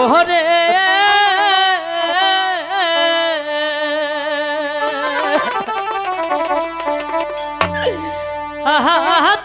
ওহরে। হাতে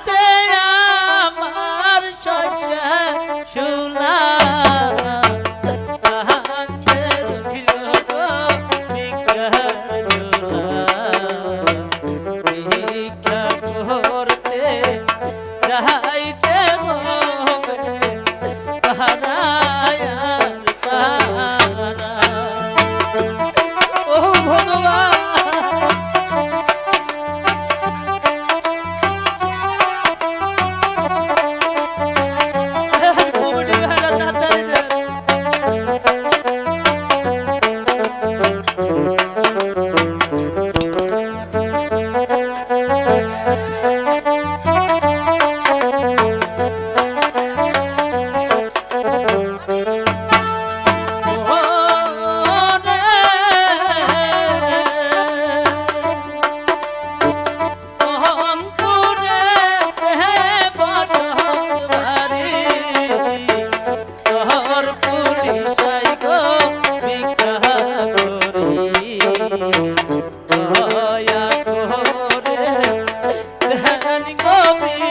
Gopi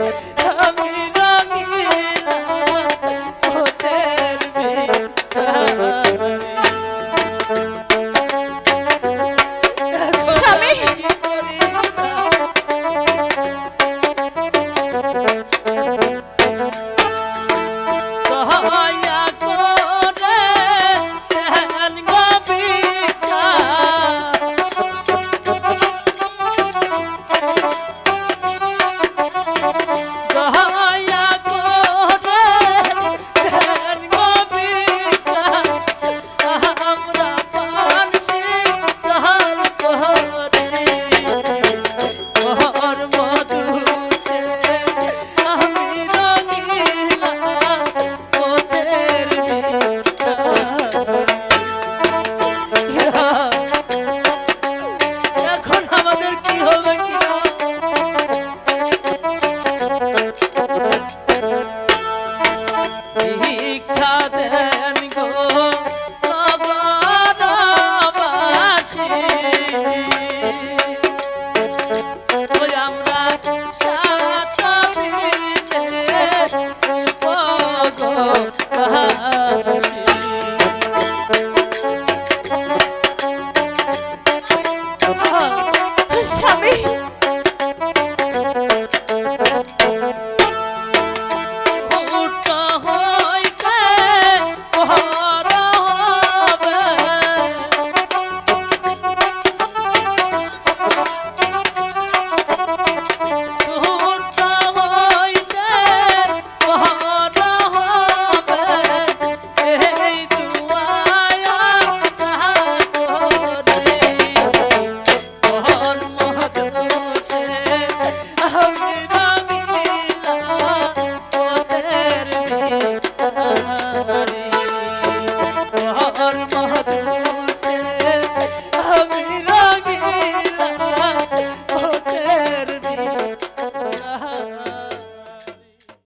Thank you. Thank you. মহান মহান